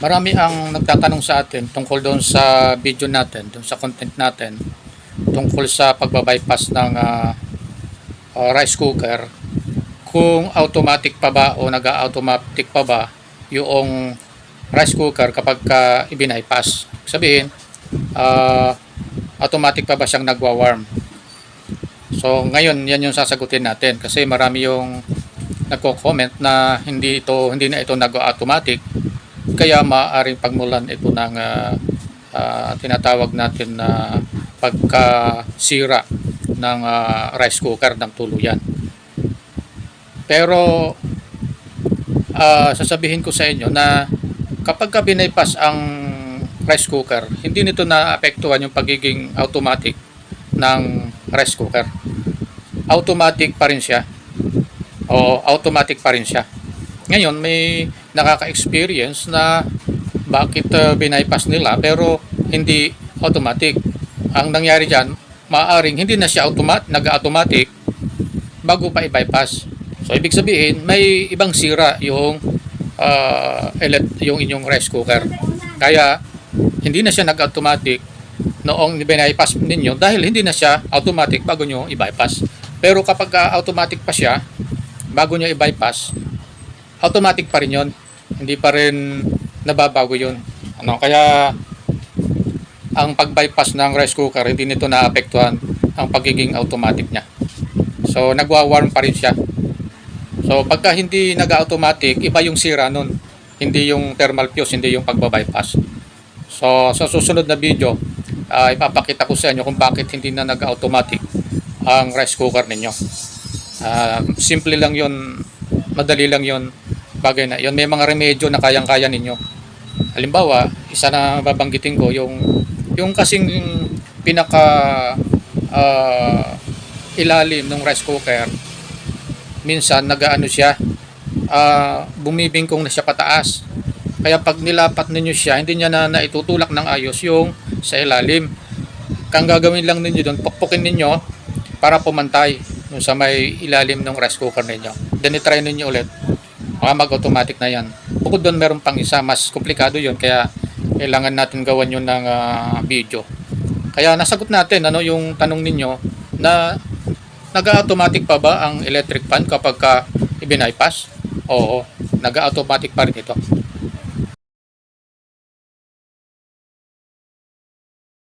Marami ang nagtatanong sa atin tungkol doon sa video natin, doon sa content natin, tungkol sa pagbabypass ng ah, ah, rice cooker, kung automatic pa ba o nag-automatic pa ba yung rice cooker kapag ka i-bypass. Sabihin, ah, automatic pa ba siyang nagwa-warm? So ngayon, yan yung sasagutin natin kasi marami yung nagko-comment na hindi ito hindi na ito nag-automatic kaya maaaring pagmulan ito ng ah, ah, tinatawag natin na pagkasira ng ah, rice cooker ng tuluyan. Pero ah, sasabihin ko sa inyo na kapag ka binaypas ang rice cooker, hindi nito naapektuhan yung pagiging automatic ng rice cooker. Automatic pa rin siya. O automatic pa rin siya. Ngayon, may nakaka-experience na bakit uh, binaypass nila pero hindi automatic. Ang nangyari dyan, maaaring hindi na siya automat, nag-automatic bago pa i-bypass. So, ibig sabihin, may ibang sira yung, uh, elect, yung inyong rice cooker. Kaya, hindi na siya nag-automatic noong binaypass ninyo dahil hindi na siya automatic bago nyo i-bypass. Pero kapag uh, automatic pa siya, bago nyo i-bypass, automatic pa rin yun. Hindi pa rin nababago yun. Ano, kaya ang pag-bypass ng rice cooker, hindi nito naapektuhan ang pagiging automatic niya. So, nagwa-warm pa rin siya. So, pagka hindi nag-automatic, iba yung sira nun. Hindi yung thermal fuse, hindi yung pagbabypass. So, sa susunod na video, ah, ipapakita ko sa inyo kung bakit hindi na nag-automatic ang rice cooker ninyo. Ah, simple lang yun, madali lang yun, bagay na yun. May mga remedyo na kayang-kaya ninyo. Halimbawa, isa na babanggitin ko, yung, yung kasing pinaka ah, ilalim ng rice cooker, minsan nagaano siya, ah, bumibingkong na siya pataas. Kaya pag nilapat ninyo siya, hindi niya na naitutulak ng ayos yung sa ilalim. Kang gagawin lang ninyo doon, pukpukin ninyo para pumantay yung sa may ilalim ng rice cooker ninyo. Then itry ninyo ulit. Baka mag-automatic na yan. Bukod doon meron pang isa, mas komplikado yun. Kaya kailangan natin gawan yun ng ah, video. Kaya nasagot natin ano yung tanong ninyo na nag-automatic pa ba ang electric fan kapag ka i-bypass? Oo, nag-automatic pa rin ito.